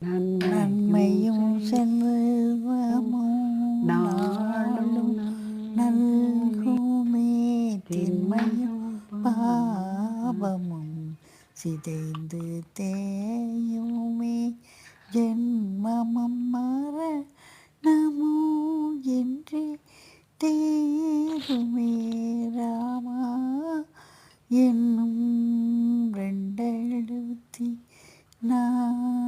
நன்மையும் செல்வமும் நாளும் நல்குமே. தின்மையும் பாவமும் சிதைந்து தேயுமே. ஜென்மமும் மர நமோ என்று தேருமே. ராமா என்னும் ரெண்டெழுத்தி நான்